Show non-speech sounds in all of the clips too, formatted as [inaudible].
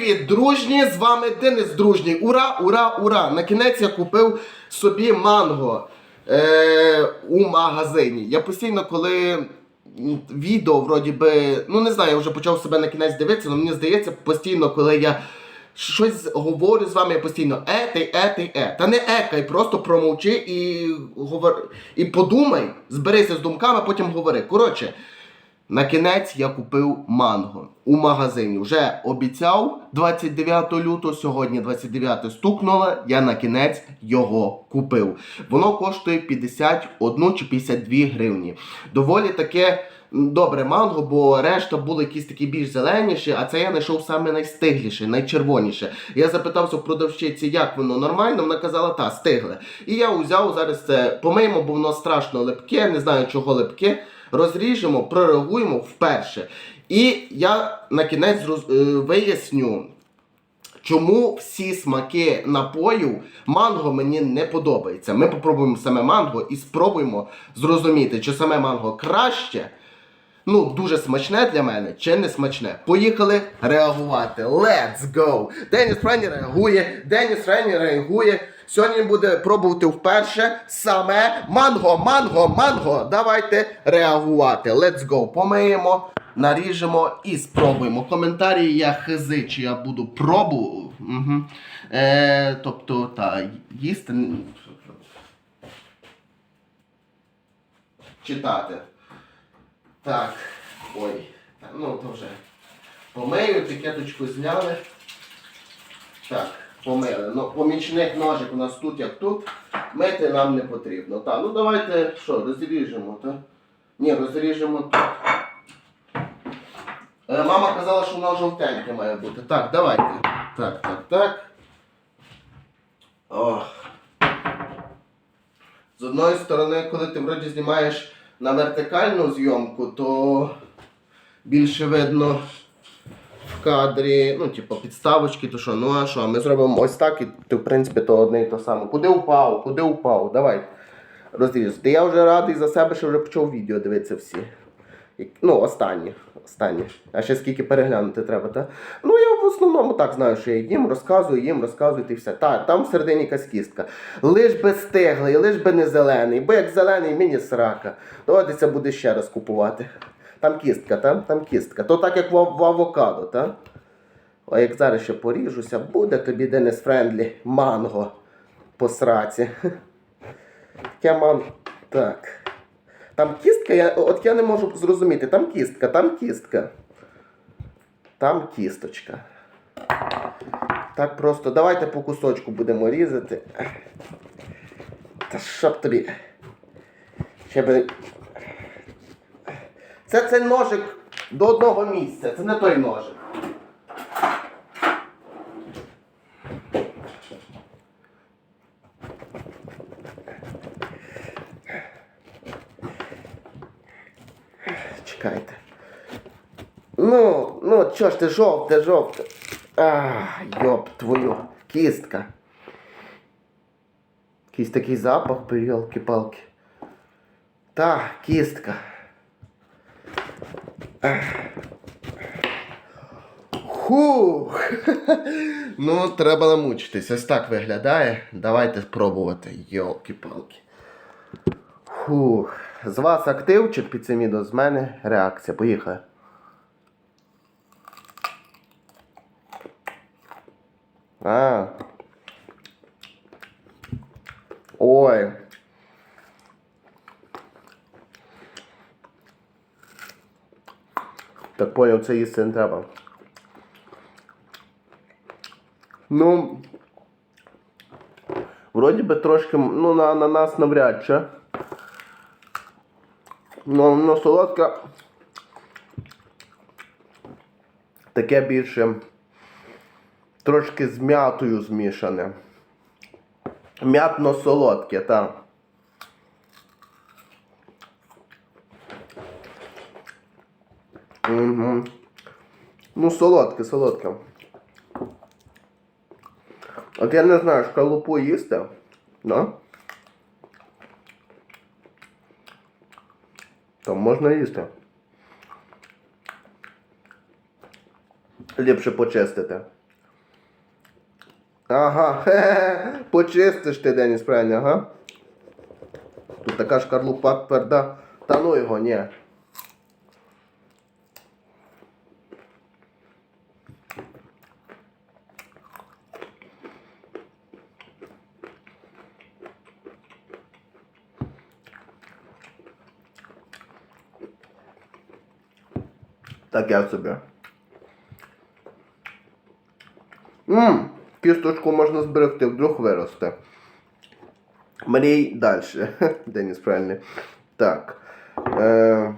Привіт, дружні! З вами Денис Дружній. Ура, ура, ура! На кінець я купив собі манго е, у магазині. Я постійно, коли відео, вроді би, ну не знаю, я вже почав себе на кінець дивитися, але мені здається, постійно, коли я щось говорю з вами, я постійно етий, етий, е. Та не екай, просто промовчи і говор... і подумай, зберися з думками, а потім говори. Коротше. На кінець я купив манго у магазині. Вже обіцяв 29 лютого, сьогодні 29 стукнуло, я на кінець його купив. Воно коштує 51 чи 52 гривні. Доволі таке добре манго, бо решта були якісь такі більш зеленіші, а це я знайшов саме найстигліше, найчервоніше. Я запитався в продавщиці, як воно нормально, вона казала, та, стигле. І я взяв зараз це помиємо, бо воно страшно липке, не знаю чого липке розріжемо, прореагуємо вперше. І я на кінець роз- е, виясню, чому всі смаки напою манго мені не подобається. Ми попробуємо саме манго і спробуємо зрозуміти, чи саме манго краще. Ну, дуже смачне для мене чи не смачне. Поїхали реагувати. Let's go! Деніс Френі реагує, Деніс Френі реагує. Сьогодні буде пробувати вперше саме манго, манго, манго. Давайте реагувати. Let's go. Помиємо, наріжемо і спробуємо. Коментарі я хизи, чи я буду пробувати. Угу. Е, тобто, та, їсти. Читати. Так, ой, ну то вже помию, етикеточку зняли. Так, помили. Ну, помічник ножик у нас тут, як тут. Мити нам не потрібно. Так, ну давайте що, розріжемо, так? Ні, розріжемо тут. Е, мама казала, що воно жовтеньке має бути. Так, давайте. Так, так, так. Ох. З одної сторони, коли ти вроді знімаєш на вертикальну зйомку, то більше видно в кадрі, ну, типу, підставочки, то що, ну а що, ми зробимо ось так, і ти, в принципі, то одне і то саме. Куди упав, куди упав? Давай. Розрізати. Я вже радий за себе, що вже почав відео дивитися всі. Ну, останні. Останні. А ще скільки переглянути треба, так? Ну, я в основному так знаю, що я їм розказую, їм розказую і все. Так, там всередині якась кістка. Лиш би стиглий, лиш би не зелений, бо як зелений мені срака. Доводиться буде ще раз купувати. Там кістка, там, там кістка. То так як в, в авокадо, так? А як зараз ще поріжуся, буде тобі Денис Френдлі манго по сраці. [laughs] Таке ман... Так. Там кістка, я, от я не можу зрозуміти, там кістка, там кістка. Там кісточка. Так просто. Давайте по кусочку будемо різати. Та щоб тобі. Ще би. Це цей ножик до одного місця, це не той ножик. Чекайте. Ну, ну, чо ж ти жовте, жовте. А, йоп твою, кістка. Якийсь такий запах, палки Та, кістка. Хух. [laughs] ну, треба намучитись. Ось так виглядає. Давайте спробувати. Йолки-палки. Фух. З вас активчик під цим відео, з мене реакція. Поїхали. А. Ой. Так поняв, це їсти не треба. Ну. Вроді би трошки, ну, на, на нас навряд чи. Ну, воно солодке. Таке більше трошки з м'ятою змішане. М'ятно-солодке, так. Угу. Ну, солодке, солодке. От я не знаю, шкалупу їсти, да? то можна їсти. Ліпше почистити. Ага, [laughs] хе -хе. почистиш ти Деніс, правильно, ага. Тут така шкарлупа тверда. Та ну його, ні. Таке собі. Ммм, кісточку можна зберегти, вдруг виросте. Мрій далі. [laughs] Деніс правильний. Так. Е...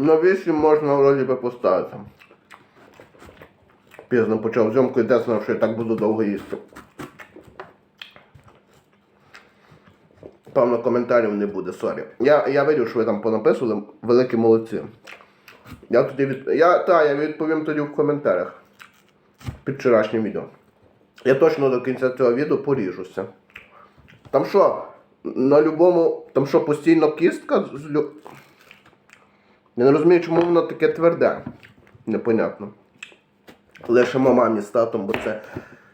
На 8 можна вроді би поставити. Пізно почав зйомку і де знав, що я так буду довго їсти. Певно, коментарів не буде, сорі. Я, я видів, що ви там понаписували, великі молодці. Я тоді від... я, та, я відповім тоді в коментарях під вчорашнім відео. Я точно до кінця цього відео поріжуся. Там що? На любому. Там що постійно кістка. Я не розумію, чому воно таке тверде. Непонятно. Лишимо мамі з татом, бо це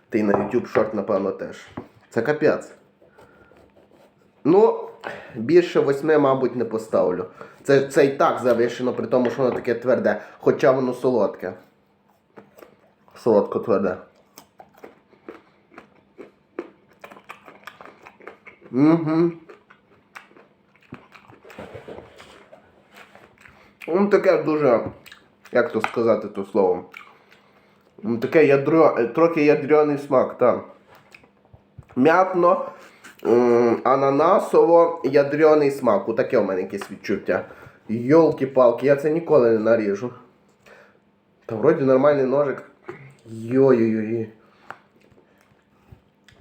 ти на YouTube шорт, напевно, теж. Це капець. Ну, більше восьми, мабуть, не поставлю. Це, це і так завишено, при тому, що воно таке тверде. Хоча воно солодке. Солодко тверде. Угу. Ну, таке дуже, як то сказати то слово. Ну, Таке ядро, трохи ядрений смак, так. М'ятно, ананасово ядрений смак. Отаке у мене якесь відчуття. Йолки-палки, я це ніколи не наріжу. Та вроді нормальний ножик. Йой-йой-йой.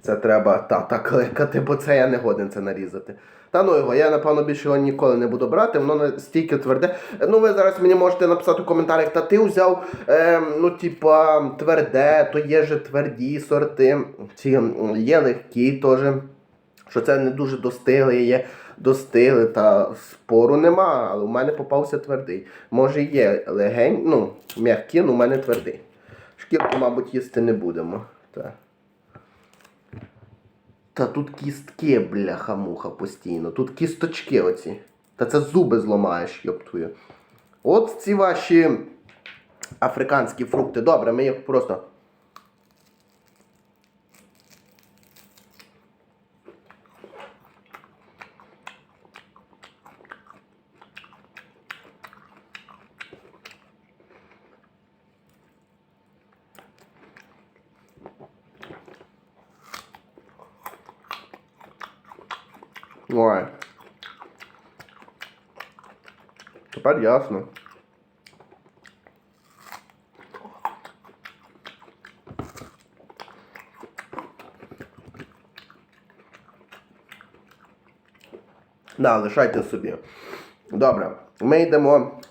Це треба та-та кликати, бо це я не годен це нарізати. Та ну його, я напевно більше його ніколи не буду брати, воно настільки тверде. Ну ви зараз мені можете написати в коментарях, та ти взяв, е, ну типа, тверде, то є же тверді сорти, ці є легкі теж. Що це не дуже достиглий, є достигли, та спору нема, але у мене попався твердий. Може є легень, ну, м'які, але у мене твердий. Шкірку, мабуть, їсти не будемо. Так. Та тут кістки, бляха-муха, постійно. Тут кісточки оці. Та це зуби зламаєш, твою. От ці ваші африканські фрукти. Добре, ми їх просто. Ой. Тепер ясно. Да, лишайте собі. Добре, ми йдемо.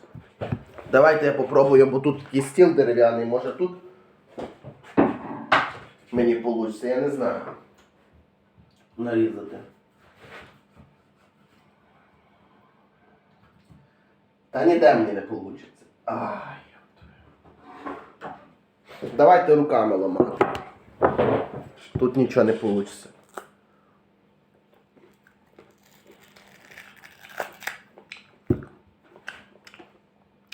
Давайте я попробую, бо тут є стіл дерев'яний, може тут мені вийде, я не знаю. Нарізати. Та ніде мені не вийде. Ай. Давайте руками ламати. Тут нічого не вийде.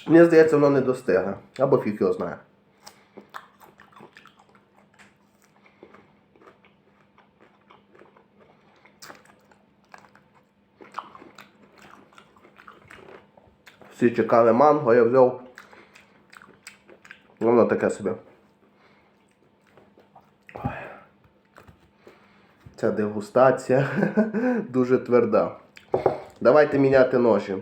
Мені здається, воно не достигне. Або фік його знає. Всі чекали манго, я взяв. Воно таке собі. Ця дегустація [laughs] дуже тверда. Давайте міняти ножі.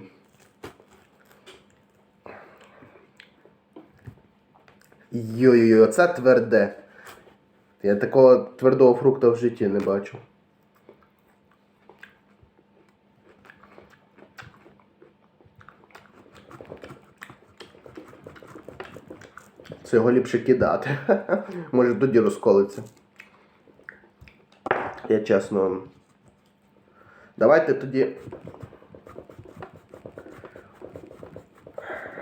Йой-йой, оце тверде. Я такого твердого фрукта в житті не бачу. Це його ліпше кидати. [laughs] Може тоді розколиться. Я чесно. Давайте тоді.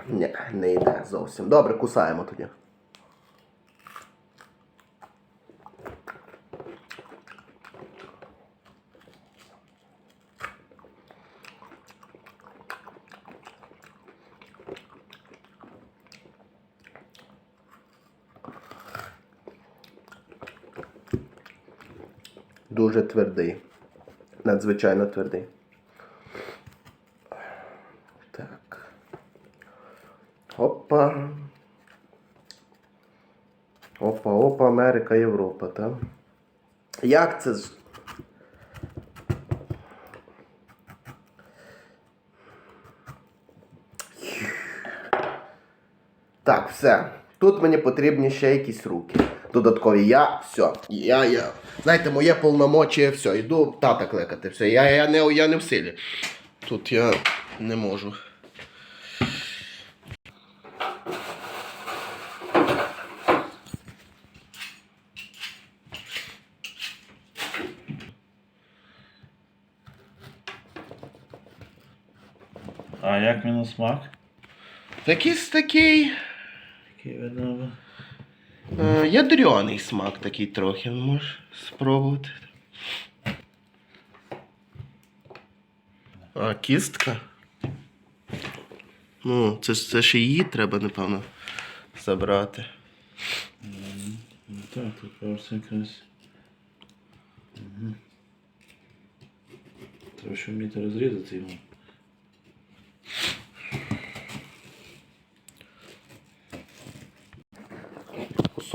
Ні, не йде зовсім. Добре, кусаємо тоді. Дуже твердий. Надзвичайно твердий. Так. Опа. Опа, опа, Америка, Європа, так? Як це ж? Так, все. Тут мені потрібні ще якісь руки. Додаткові. Я все. Я, я. Знаєте, моє повномочі, все, йду тата кликати. Все. Я, я, не, я не в силі. Тут я не можу. А як на смак? Якийсь такий. Який видно. Е, ядрений смак такий трохи. Можеш спробувати. А, кістка. Ну, це, це ж її треба, напевно, забрати. Ну так, просто. Угу. Треба ще вміти розрізати його.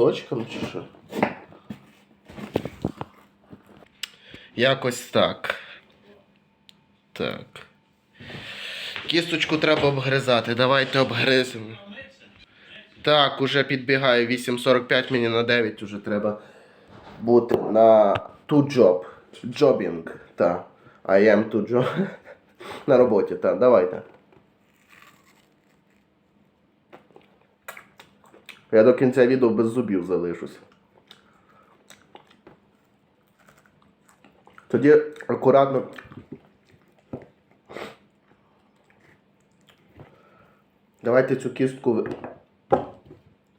Кусочком чи що? Якось так. Так. Кісточку треба обгризати. Давайте обгриземо. Так, уже підбігає 8.45, мені на 9 уже треба бути на to job. Jobbing. Так. I am to job. [laughs] на роботі, так, давайте. Я до кінця відео без зубів залишусь. Тоді акуратно. Давайте цю кістку.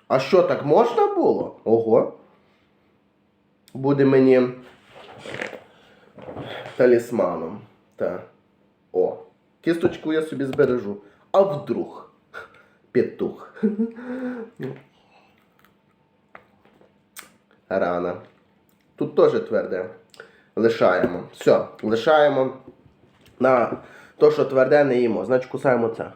А що так можна було? Ого. Буде мені талісманом. Так. О. Кісточку я собі збережу. А вдруг? Петух. Рана. Тут теж тверде. Лишаємо. Все, лишаємо. На то, що тверде, не їмо. Значить, кусаємо це.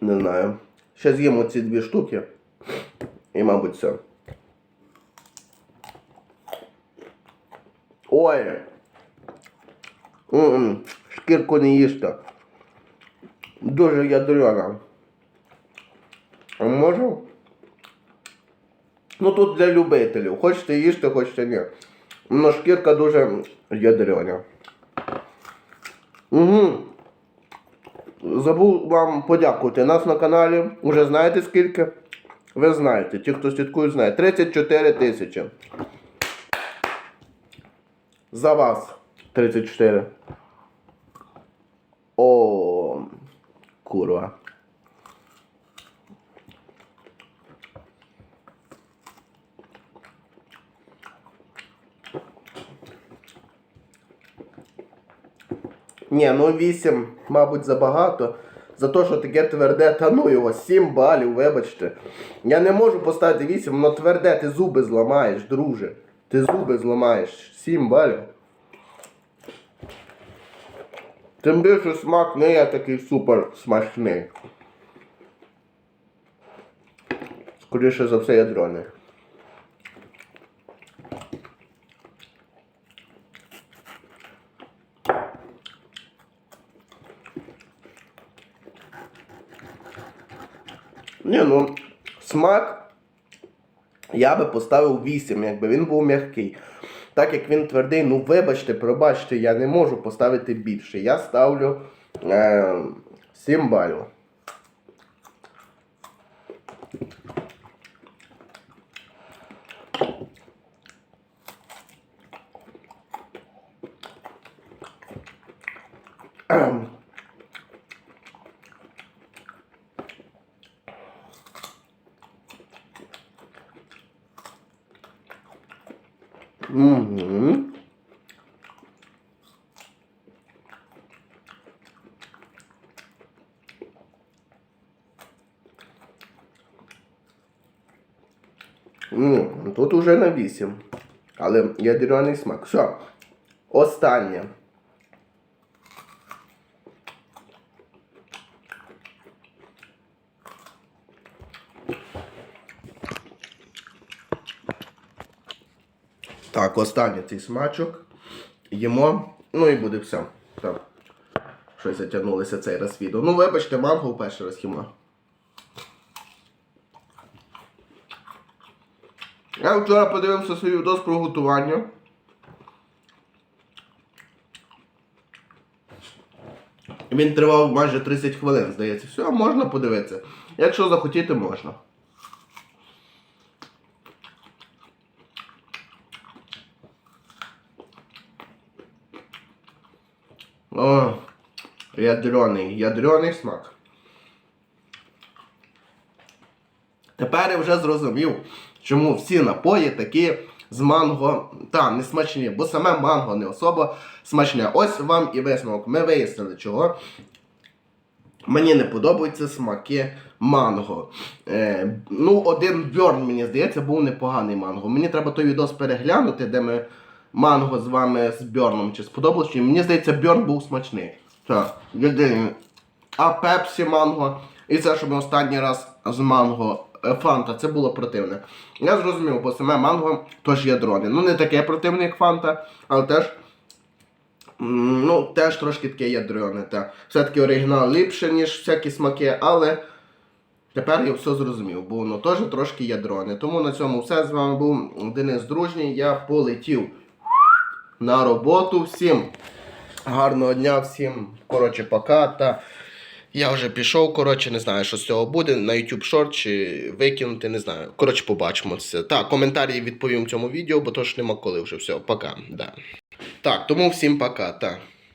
Не знаю. Ще з'їмо ці дві штуки. І, мабуть, все. Ой. М-м, Шкірку не їжте. Дуже ядрена. А може? Ну тут для любителів. Хочете їжте, хочете ні. Но шкірка дуже ядрена. Угу. Забув вам подякувати. Нас на каналі. Уже знаєте скільки? Ви знаєте. Ті, хто слідкує, знають. 34 тисячі. За вас. 34. О, курва. Ні, ну 8, мабуть, забагато. За те, що таке тверде, та ну його, 7 балів, вибачте. Я не можу поставити 8, воно тверде, ти зуби зламаєш, друже. Ти зуби зламаєш. 7 балів. Тим більше смак не є такий супер смачний. Скоріше за все ядрений. Ні, ну, смак я би поставив 8, якби він був м'який. Так як він твердий, ну вибачте, пробачте, я не можу поставити більше. Я ставлю е, 7 балів. Ну, тут уже на 8. Але ядерний смак. Все. Останнє. Так, останній цей смачок. Їмо. Ну і буде все. Так. Щось затягнулося цей раз відео. Ну, вибачте, манго в перший раз їмо. Я вчора подивився свій відос про готування. Він тривав майже 30 хвилин, здається. Все, можна подивитися. Якщо захотіти, можна. О, ядрений, ядрений смак. Тепер я вже зрозумів, чому всі напої такі з манго, та, не смачні, бо саме манго не особо смачне. Ось вам і висновок. Ми вияснили, чого. Мені не подобаються смаки манго. Е, ну, один бьорн, мені здається, був непоганий манго. Мені треба той відос переглянути, де ми манго з вами з бьорном чи сподобалось. Чи мені здається, бьорн був смачний. Так, єдиний. А пепсі манго. І це, що ми останній раз з манго фанта, це було противне. Я зрозумів, бо саме манго теж є дрони. Ну, не таке противне, як фанта, але теж. Ну, теж трошки таке ядрене. Та. Все-таки оригінал ліпше, ніж всякі смаки, але тепер я все зрозумів, бо воно теж трошки ядрене. Тому на цьому все. З вами був Денис Дружній. Я полетів на роботу. Всім гарного дня, всім, коротше, пока. Та я вже пішов, коротше, не знаю, що з цього буде. На YouTube шорт чи викинути, не знаю. Коротше, побачимо це. Так, коментарі відповім цьому відео, бо то ж нема коли вже все. Пока. Да. Так, тому всім пока. Так.